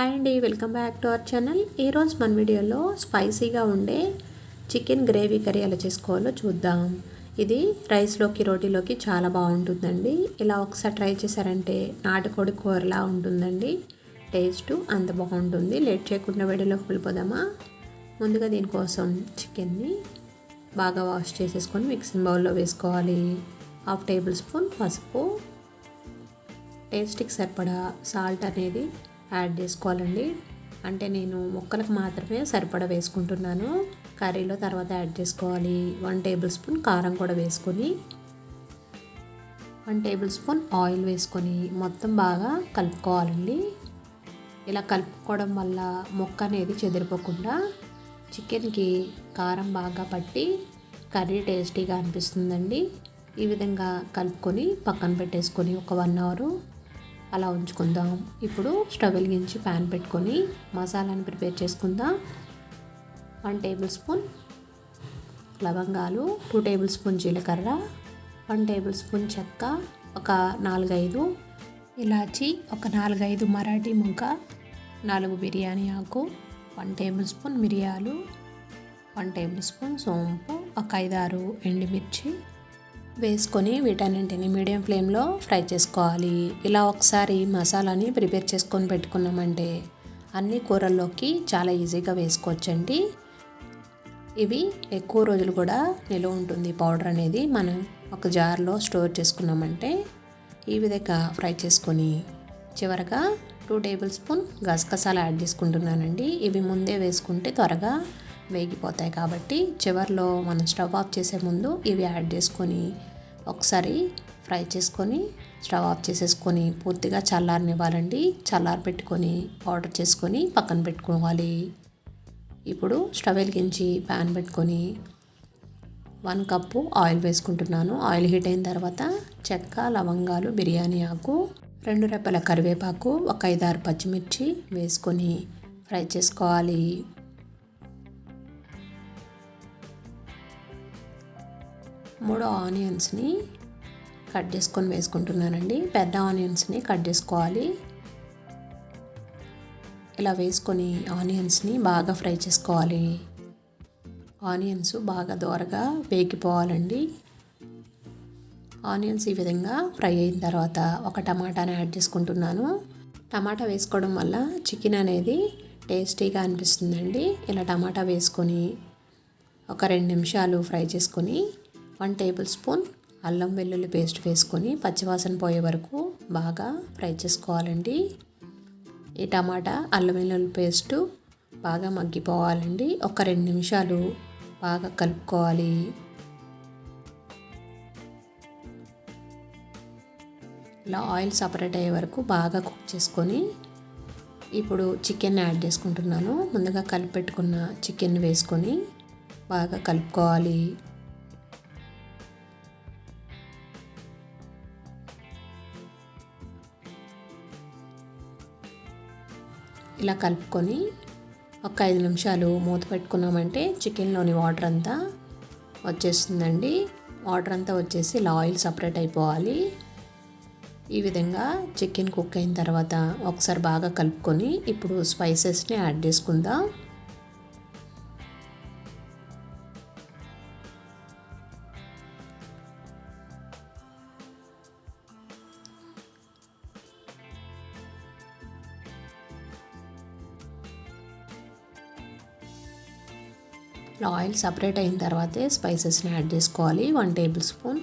Hi అండి welcome back to our channel. ఈరోజు మన వీడియోలో స్పైసీగా ఉండే చికెన్ గ్రేవీ కర్రీ ఎలా చేసుకోవాలో చూద్దాం. ఇది రైస్లోకి రోటీలోకి చాలా బాగుంటుందండి. ఇలా ఒకసారి ట్రై చేశారంటే నాటుకోడి కూరలా ఉంటుందండి. టేస్ట్ అంత బాగుంటుంది. లేట్ చేయకుండా వీడియోలోకి వెళ్ళిపోదామా? ముందుగా దీనికోసం చికెన్ని బాగా వాష్ చేసేసుకొని మిక్సింగ్ బౌల్లో వేసుకోవాలి. హాఫ్ టేబుల్ స్పూన్ పసుపు. టేస్ట్కి సరిపడా సాల్ట్ అనేది యాడ్ చేసుకోవాలండి. అంటే నేను మొక్కలకు మాత్రమే సరిపడా వేసుకుంటున్నాను. కర్రీలో తర్వాత యాడ్ చేసుకోవాలి. వన్ టేబుల్ స్పూన్ కారం కూడా వేసుకొని వన్ టేబుల్ స్పూన్ ఆయిల్ వేసుకొని మొత్తం బాగా కలుపుకోవాలండి. ఇలా కలుపుకోవడం వల్ల మొక్క అనేది చెదిరిపోకుండా చికెన్కి కారం బాగా పట్టి కర్రీ టేస్టీగా అనిపిస్తుందండి. ఈ విధంగా కలుపుకొని పక్కన పెట్టేసుకొని ఒక వన్ అవర్ అలా ఉంచుకుందాం. ఇప్పుడు స్టవ్ వెలిగించి ప్యాన్ పెట్టుకొని మసాలాని ప్రిపేర్ చేసుకుందాం. వన్ టేబుల్ స్పూన్ లవంగాలు టూ టేబుల్ స్పూన్ జీలకర్ర వన్ టేబుల్ స్పూన్ చెక్క ఒక నాలుగైదు ఇలాచి ఒక నాలుగైదు మరాఠీ ముంక నాలుగు బిర్యానీ ఆకు వన్ టేబుల్ స్పూన్ మిరియాలు వన్ టేబుల్ స్పూన్ సోంపు ఒక ఐదారు ఎండుమిర్చి వేసుకొని వీటన్నింటిని మీడియం ఫ్లేమ్లో ఫ్రై చేసుకోవాలి. ఇలా ఒకసారి మసాలాని ప్రిపేర్ చేసుకొని పెట్టుకున్నామంటే అన్ని కూరల్లోకి చాలా ఈజీగా వేసుకోవచ్చండి. ఇవి ఎక్కువ రోజులు కూడా నిలువ ఉంటుంది. పౌడర్ అనేది మనం ఒక జార్లో స్టోర్ చేసుకున్నామంటే ఈ విధంగా ఫ్రై చేసుకొని చివరగా టూ టేబుల్ స్పూన్ గసగసాలు యాడ్ చేసుకుంటున్నానండి. ఇవి ముందే వేసుకుంటే త్వరగా వేగిపోతాయి కాబట్టి చివరిలో మనం స్టవ్ ఆఫ్ చేసే ముందు ఇవి యాడ్ చేసుకొని ఒకసారి ఫ్రై చేసుకొని స్టవ్ ఆఫ్ చేసేసుకొని పూర్తిగా చల్లారనివ్వాలండి. చల్లారి పెట్టుకొని పౌడర్ చేసుకొని పక్కన పెట్టుకోవాలి. ఇప్పుడు స్టవ్ వెలిగించి ప్యాన్ పెట్టుకొని వన్ కప్పు ఆయిల్ వేసుకుంటున్నాను. ఆయిల్ హీట్ అయిన తర్వాత చెక్క లవంగాలు బిర్యానీ ఆకు రెండు రెప్పల కరివేపాకు ఒక ఐదారు పచ్చిమిర్చి వేసుకొని ఫ్రై చేసుకోవాలి. మూడు ఆనియన్స్ని కట్ చేసుకొని వేసుకుంటున్నానండి. పెద్ద ఆనియన్స్ని కట్ చేసుకోవాలి. ఇలా వేసుకొని ఆనియన్స్ని బాగా ఫ్రై చేసుకోవాలి. ఆనియన్స్ బాగా దోరగా వేగిపోవాలండి. ఆనియన్స్ ఈ విధంగా ఫ్రై అయిన తర్వాత ఒక టమాటాని యాడ్ చేసుకుంటున్నాను. టమాటా వేసుకోవడం వల్ల చికెన్ అనేది టేస్టీగా అనిపిస్తుందండి. ఇలా టమాటా వేసుకొని ఒక రెండు నిమిషాలు ఫ్రై చేసుకొని వన్ టేబుల్ స్పూన్ అల్లం వెల్లుల్లి పేస్ట్ వేసుకొని పచ్చివాసన పోయే వరకు బాగా ఫ్రై చేసుకోవాలండి. ఈ టమాటా అల్లం వెల్లుల్లి పేస్టు బాగా మగ్గిపోవాలండి. ఒక రెండు నిమిషాలు బాగా కలుపుకోవాలి. ఇలా ఆయిల్ సపరేట్ అయ్యే వరకు బాగా కుక్ చేసుకొని ఇప్పుడు చికెన్ యాడ్ చేసుకుంటున్నాను. ముందుగా కలిపి పెట్టుకున్న చికెన్ వేసుకొని బాగా కలుపుకోవాలి. ఇలా కలుపుకొని ఒక ఐదు నిమిషాలు మూత పెట్టుకున్నామంటే చికెన్లోని వాటర్ అంతా వచ్చేస్తుందండి. వాటర్ అంతా వచ్చేసి ఇలా ఆయిల్ సపరేట్ అయిపోవాలి. ఈ విధంగా చికెన్ కుక్ అయిన తర్వాత ఒకసారి బాగా కలుపుకొని ఇప్పుడు స్పైసెస్ని యాడ్ చేసుకుందాం. ఆయిల్ సపరేట్ అయిన తర్వాతే స్పైసెస్ని యాడ్ చేసుకోవాలి. వన్ టేబుల్ స్పూన్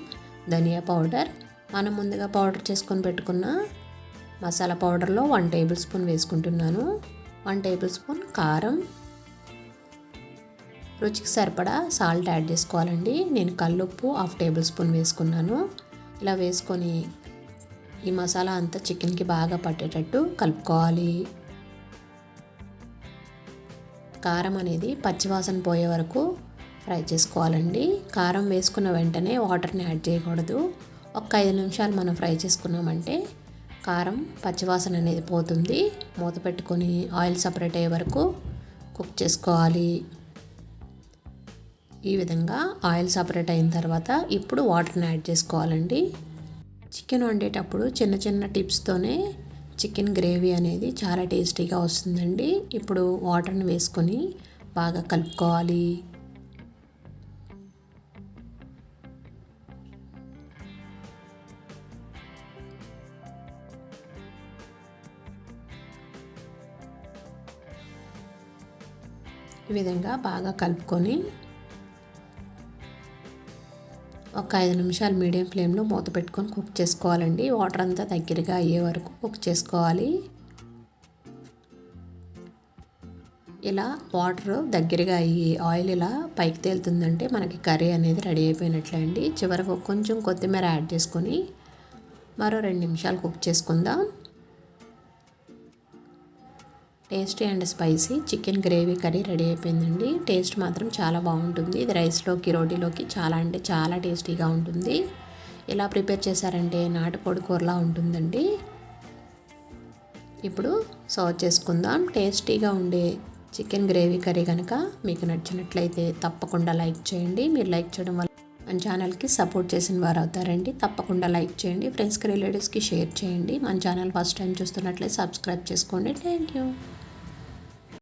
ధనియా పౌడర్. మనం ముందుగా పౌడర్ చేసుకొని పెట్టుకున్న మసాలా పౌడర్లో వన్ టేబుల్ స్పూన్ వేసుకుంటున్నాను. వన్ టేబుల్ స్పూన్ కారం. రుచికి సరిపడా సాల్ట్ యాడ్ చేసుకోవాలండి. నేను కల్లుప్పు హాఫ్ టేబుల్ స్పూన్ వేసుకున్నాను. ఇలా వేసుకొని ఈ మసాలా అంతా చికెన్కి బాగా పట్టేటట్టు కలుపుకోవాలి. కారం అనేది పచ్చివాసన పోయే వరకు ఫ్రై చేసుకోవాలండి. కారం వేసుకున్న వెంటనే వాటర్ని యాడ్ చేయకూడదు. ఒక ఐదు నిమిషాలు మనం ఫ్రై చేసుకున్నామంటే కారం పచ్చివాసన అనేది పోతుంది. మూత పెట్టుకొని ఆయిల్ సపరేట్ అయ్యే వరకు కుక్ చేసుకోవాలి. ఈ విధంగా ఆయిల్ సపరేట్ అయిన తర్వాత ఇప్పుడు వాటర్ని యాడ్ చేసుకోవాలండి. చికెన్ వండేటప్పుడు చిన్న చిన్న టిప్స్తోనే చికెన్ గ్రేవీ అనేది చాలా టేస్టీగా వస్తుందండి. ఇప్పుడు వాటర్ని వేసుకొని బాగా కలుపుకోవాలి. ఈ విధంగా బాగా కలుపుకొని ఒక ఐదు నిమిషాలు మీడియం ఫ్లేమ్లో మూత పెట్టుకొని కుక్ చేసుకోవాలండి. వాటర్ అంతా దగ్గరగా అయ్యే వరకు కుక్ చేసుకోవాలి. ఇలా వాటర్ దగ్గరగా అయ్యి ఆయిల్ ఇలా పైకి తేలుతుందంటే మనకి కర్రీ అనేది రెడీ అయిపోయినట్లే అండి. చివరకు కొంచెం కొత్తిమీర యాడ్ చేసుకొని మరో రెండు నిమిషాలు కుక్ చేసుకుందాం. Tasty and spicy chicken gravy curry ready అయిపోయిందండి. టేస్ట్ మాత్రం చాలా బాగుంటుంది. ఇది రైస్లోకి రోటీలోకి చాలా అంటే చాలా టేస్టీగా ఉంటుంది. ఇలా ప్రిపేర్ చేశారంటే నాటుకోడి కూరలా ఉంటుందండి. ఇప్పుడు సర్వ్ చేసుకుందాం. టేస్టీగా ఉండే చికెన్ గ్రేవీ కర్రీ కనుక మీకు నచ్చినట్లయితే తప్పకుండా లైక్ చేయండి. మీరు లైక్ చేయడం వల్ల మన ఛానల్కి సపోర్ట్ చేసిన వారు అవుతారండి. తప్పకుండా లైక్ చేయండి. ఫ్రెండ్స్కి రిలేటివ్స్కి షేర్ చేయండి. మన ఛానల్ ఫస్ట్ టైం చూస్తున్నట్లయితే సబ్స్క్రైబ్ చేసుకోండి. Thank you